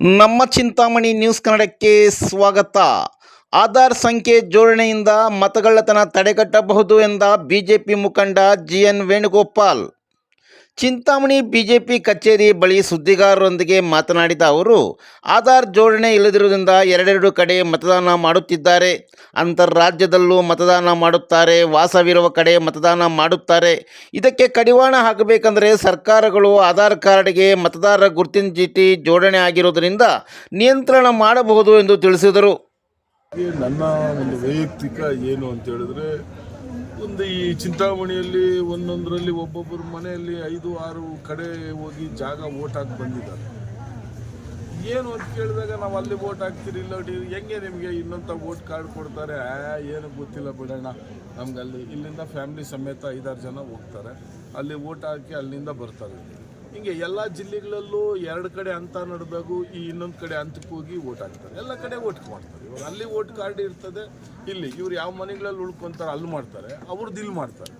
ನಮ್ಮ ಚಿಂತಾಮಣಿ ನ್ಯೂಸ್ ಕನ್ನಡಕ್ಕೆ ಸ್ವಾಗತ. ಆಧಾರ್ ಸಂಖ್ಯೆ ಜೋಡಣೆಯಿಂದ ಮತಗಳ್ಳತನ ತಡೆಗಟ್ಟಬಹುದು ಎಂದ ಬಿಜೆಪಿ ಮುಖಂಡ G N Venugopal. Chintamani BJP ಕಚೇರಿ ಬಳಿ ಸುದ್ದಿಗಾರರೊಂದಿಗೆ ಮಾತನಾಡಿದ ಅವರು, ಆಧಾರ್ ಜೋಡಣೆ ಇಲ್ಲದಿರುವುದರಿಂದ ಎರಡೆರಡು ಕಡೆ ಮತದಾನ ಮಾಡುತ್ತಿದ್ದಾರೆ. ಅಂತರ್ರಾಜ್ಯದಲ್ಲೂ ಮತದಾನ ಮಾಡುತ್ತಾರೆ. ವಾಸವಿರುವ ಕಡೆ ಮತದಾನ ಮಾಡುತ್ತಾರೆ. ಇದಕ್ಕೆ ಕಡಿವಾಣ ಹಾಕಬೇಕಂದರೆ ಸರ್ಕಾರಗಳು ಆಧಾರ್ ಕಾರ್ಡ್ಗೆ ಮತದಾರರ ಗುರುತಿನ ಚೀಟಿ ಜೋಡಣೆ ಆಗಿರುವುದರಿಂದ ನಿಯಂತ್ರಣ ಮಾಡಬಹುದು ಎಂದು ತಿಳಿಸಿದರು. ನನ್ನ ಒಂದು ವೈಯಕ್ತಿಕ ಏನು ಅಂತ ಹೇಳಿದ್ರೆ ಒಂದು ಈ ಚಿಂತಾಮಣಿಯಲ್ಲಿ ಒಂದೊಂದರಲ್ಲಿ ಒಬ್ಬೊಬ್ಬರ ಮನೆಯಲ್ಲಿ ಐದು, ಆರು ಕಡೆ ಹೋಗಿ ಜಾಗ ಓಟ್ ಹಾಕಿ ಬಂದಿದ್ದಾರೆ. ಏನು ಅಂತ ಕೇಳಿದಾಗ ನಾವು ಅಲ್ಲಿ ಓಟ್ ಹಾಕ್ತೀರಿ, ಇಲ್ಲ ಹೆಂಗೆ ನಿಮಗೆ ಇನ್ನೊಂಥ ವೋಟ್ ಕಾರ್ಡ್ ಕೊಡ್ತಾರೆ? ಏನು ಗೊತ್ತಿಲ್ಲ ಬಿಡೋಣ. ನಮ್ಗೆ ಅಲ್ಲಿ ಇಲ್ಲಿಂದ ಫ್ಯಾಮಿಲಿ ಸಮೇತ ಐದಾರು ಜನ ಹೋಗ್ತಾರೆ. ಅಲ್ಲಿ ಓಟ್ ಹಾಕಿ ಅಲ್ಲಿಂದ ಬರ್ತಾರೆ. ಹಿಂಗೆ ಎಲ್ಲ ಜಿಲ್ಲೆಗಳಲ್ಲೂ ಎರಡು ಕಡೆ ಅಂತ ನಡೆದಾಗೂ ಈ ಇನ್ನೊಂದು ಕಡೆ ಹಂತಕ್ಕೆ ಹೋಗಿ ಓಟ್ ಹಾಕ್ತಾರೆ. ಎಲ್ಲ ಕಡೆ ಓಟ್ ಮಾಡ್ತಾರೆ. ಇವಾಗ ಅಲ್ಲಿ ಓಟ್ ಕಾರ್ಡ್ ಇರ್ತದೆ, ಇಲ್ಲಿ. ಇವ್ರು ಯಾವ ಮನೆಗಳಲ್ಲಿ ಉಳ್ಕೊತಾರೆ ಅಲ್ಲಿ ಮಾಡ್ತಾರೆ. ಅವ್ರದ್ದು ಇಲ್ಲಿ ಮಾಡ್ತಾರೆ.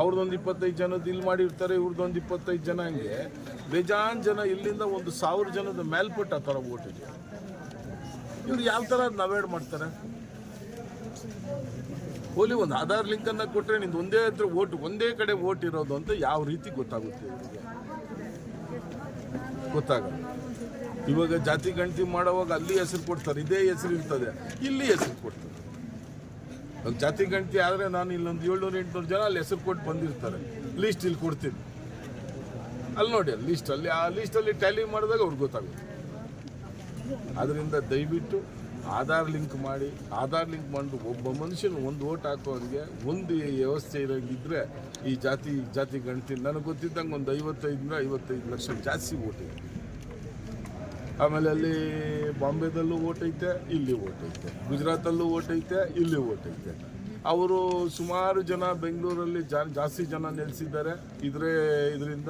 ಅವ್ರದ್ದೊಂದು ಇಪ್ಪತ್ತೈದು ಜನದ ಇಲ್ಲಿ ಮಾಡಿರ್ತಾರೆ, ಇವ್ರದ್ದೊಂದು ಇಪ್ಪತ್ತೈದು ಜನ ಹಂಗೆ. ಬೇಜಾನ್ ಜನ ಇಲ್ಲಿಂದ ಒಂದು ಸಾವಿರ ಜನದ ಮೇಲ್ಪಟ್ಟು ಥರ ಓಟ್ ಇದೆ. ಇವ್ರು ಯಾವ ಥರ ನವೇಡ್ ಮಾಡ್ತಾರೆ? ಹೋಲಿ ಒಂದು ಆಧಾರ್ ಲಿಂಕನ್ನು ಕೊಟ್ಟರೆ ನಿಂದು ಒಂದೇ ಹತ್ರ ಓಟ್ ಒಂದೇ ಕಡೆ ಓಟ್ ಇರೋದು ಅಂತ ಯಾವ ರೀತಿ ಗೊತ್ತಾಗುತ್ತೆ ಇವರಿಗೆ? ಗೊತ್ತಾಗಲ್ಲ. ಇವಾಗ ಜಾತಿ ಗಣತಿ ಮಾಡುವಾಗ ಅಲ್ಲಿ ಹೆಸರು ಕೊಡ್ತಾರೆ, ಇದೇ ಹೆಸರು ಇರ್ತದೆ, ಇಲ್ಲಿ ಹೆಸರು ಕೊಡ್ತಾರೆ. ಜಾತಿ ಗಣತಿ ಆದರೆ ನಾನು ಇಲ್ಲೊಂದು ಏಳ್ನೂರು, ಎಂಟುನೂರು ಜನ ಅಲ್ಲಿ ಹೆಸರು ಕೊಟ್ಟು ಬಂದಿರ್ತಾರೆ. ಲೀಸ್ಟ್ ಇಲ್ಲಿ ಕೊಡ್ತೀನಿ. ಅಲ್ಲಿ ನೋಡಿ, ಅಲ್ಲಿ ಲೀಸ್ಟಲ್ಲಿ ಆ ಲೀಸ್ಟಲ್ಲಿ ಟ್ಯಾಲಿ ಮಾಡಿದಾಗ ಅವ್ರಿಗೆ ಗೊತ್ತಾಗುತ್ತೆ. ಅದರಿಂದ ದಯವಿಟ್ಟು ಆಧಾರ್ ಲಿಂಕ್ ಮಾಡಿ, ಆಧಾರ್ ಲಿಂಕ್ ಮಾಡಿ ಒಬ್ಬ ಮನುಷ್ಯನ ಒಂದು ಓಟ್ ಹಾಕೋರಿಗೆ ಒಂದು ವ್ಯವಸ್ಥೆ ಇರೋಂಗಿದ್ರೆ ಈ ಜಾತಿ ಜಾತಿ ಗಣತಿ, ನನಗೆ ಗೊತ್ತಿದ್ದಂಗೆ ಒಂದು ಐವತ್ತೈದರಿಂದ ಐವತ್ತೈದು ಲಕ್ಷ ಜಾಸ್ತಿ ಓಟ್ ಇದೆ. ಆಮೇಲೆ ಅಲ್ಲಿ ಬಾಂಬೆದಲ್ಲೂ ಓಟ್ ಐತೆ, ಇಲ್ಲಿ ಓಟ್ ಐತೆ. ಗುಜರಾತಲ್ಲೂ ಓಟ್ ಐತೆ, ಇಲ್ಲಿ ಓಟ್ ಐತೆ. ಅವರು ಸುಮಾರು ಜನ ಬೆಂಗಳೂರಲ್ಲಿ ಜಾಸ್ತಿ ಜನ ನೆಲೆಸಿದ್ದಾರೆ. ಇದ್ರೆ, ಇದರಿಂದ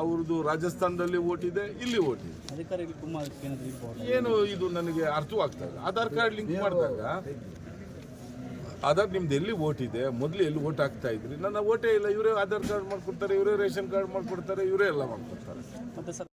ಅವ್ರದ್ದು ರಾಜಸ್ಥಾನದಲ್ಲಿ ಓಟ್ ಇದೆ ಇಲ್ಲಿ ಓಟ್ ಇದೆ ಅಧಿಕಾರಿಗಳು ತುಂಬ ಏನಾದರೂ ಇರ್ಬೋದು. ಏನು ಇದು ನನಗೆ ಅರ್ಥವಾಗ್ತಾ ಇಲ್ಲ. ಆಧಾರ್ ಕಾರ್ಡ್ ಲಿಂಕ್ ಮಾಡಿದಾಗ ಆಧಾರ್ ನಿಮ್ದು ಎಲ್ಲಿ ಓಟ್ ಇದೆ ಮೊದಲು ಎಲ್ಲಿ ಓಟ್ ಹಾಕ್ತಾ ಇದ್ರಿ? ನನ್ನ ಓಟೇ ಇಲ್ಲ. ಇವರೇ ಆಧಾರ್ ಕಾರ್ಡ್ ಮಾಡ್ಕೊಡ್ತಾರೆ ಇವರೇ ರೇಷನ್ ಕಾರ್ಡ್ ಮಾಡ್ಕೊಡ್ತಾರೆ ಇವರೇ ಎಲ್ಲ ಮಾಡ್ಕೊಡ್ತಾರೆ. ಮತ್ತು ಸರ್